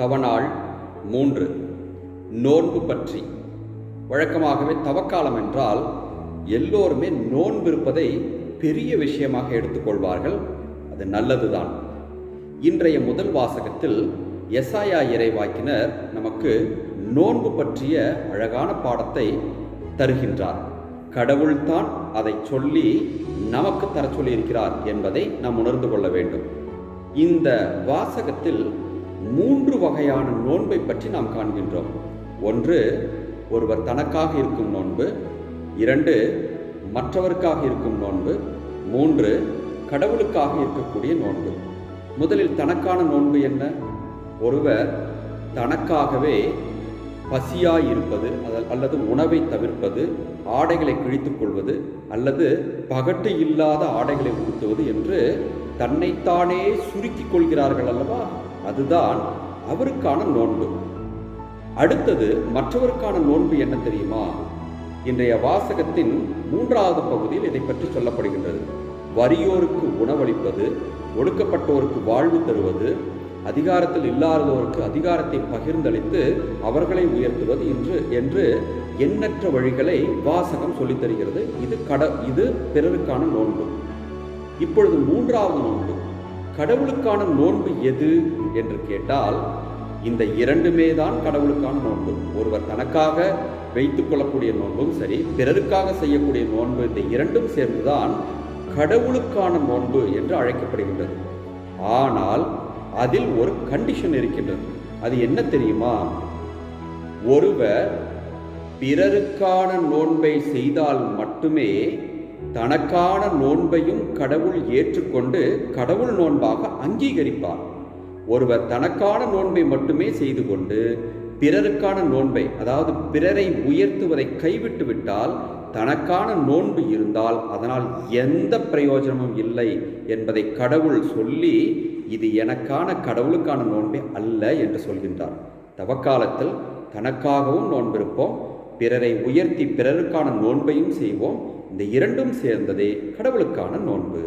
தவநாள் மூன்று. நோன்பு பற்றி. வழக்கமாகவே தவக்காலம் என்றால் எல்லோருமே நோன்பு இருப்பதை பெரிய விஷயமாக எடுத்துக்கொள்வார்கள் அது நல்லதுதான். இன்றைய முதல் வாசகத்தில் எசாயா இறைவாக்கினர் நமக்கு நோன்பு பற்றிய அழகான பாடத்தை தருகின்றார். கடவுள்தான் அதை சொல்லி நமக்கு தர சொல்லியிருக்கிறார் என்பதை நாம் உணர்ந்து கொள்ள வேண்டும். இந்த வாசகத்தில் மூன்று வகையான நோன்பை பற்றி நாம் காண்கின்றோம். ஒன்று ஒருவர் தனக்காக இருக்கும் நோன்பு. இரண்டு மற்றவருக்காக இருக்கும் நோன்பு. மூன்று கடவுளுக்காக இருக்கக்கூடிய நோன்பு. முதலில் தனக்கான நோன்பு என்ன? ஒருவர் தனக்காகவே பசியாய் இருப்பது அதல் அல்லது உணவை தவிர்ப்பது ஆடைகளை கிழித்துக் கொள்வது அல்லது பகட்டு இல்லாத ஆடைகளை உடுத்துவது என்று தன்னைத்தானே சுருக்கிக் கொள்கிறார்கள் அல்லவா? அதுதான் அவருக்கான நோன்பு. அடுத்தது மற்றவருக்கான நோன்பு என்ன தெரியுமா? இன்றைய வாசகத்தின் மூன்றாவது பகுதியில் இதை பற்றி சொல்லப்படுகின்றது. வறியோருக்கு உணவளிப்பது ஒடுக்கப்பட்டோருக்கு வாழ்வு தருவது அதிகாரத்தில் இல்லாதோருக்கு அதிகாரத்தை பகிர்ந்தளித்து அவர்களை உயர்த்துவது என்று என்று எண்ணற்ற வழிகளை வாசகம் சொல்லித் தருகிறது இது கட இது பிறருக்கான நோன்பு. இப்பொழுது மூன்றாவது நோன்பு. கடவுளுக்கான நோன்பு எது என்று கேட்டால் இந்த இரண்டுமே தான் கடவுளுக்கான நோன்பு. ஒருவர் தனக்காக வைத்துக் கொள்ளக்கூடிய நோன்பும் சரி பிறருக்காக செய்யக்கூடிய நோன்பு இந்த இரண்டும் சேர்ந்துதான் கடவுளுக்கான நோன்பு என்று அழைக்கப்படுகின்றது. ஆனால் அதில் ஒரு கண்டிஷன் இருக்கின்றது. அது என்ன தெரியுமா? ஒருவர் பிறருக்கான நோன்பை செய்தால் மட்டுமே தனக்கான நோன்பையும் கடவுள் ஏற்றுக்கொண்டு கடவுள் நோன்பாக அங்கீகரிப்பார். ஒருவர் தனக்கான நோன்பை மட்டுமே செய்து கொண்டு பிறருக்கான நோன்பை அதாவது பிறரை உயர்த்துவதை கைவிட்டு விட்டால் தனக்கான நோன்பு இருந்தால் அதனால் எந்த பிரயோஜனமும் இல்லை என்பதை கடவுள் சொல்லி இது எனக்கான கடவுளுக்கான நோன்பே அல்ல என்று சொல்கின்றார். தவக்காலத்தில் தனக்காகவும் நோன்பிருப்போம் பிறரை உயர்த்தி பிறருக்கான நோன்பையும் செய்வோம் இந்த இரண்டும் சேர்ந்ததே கடவுளுக்கான நோன்பு.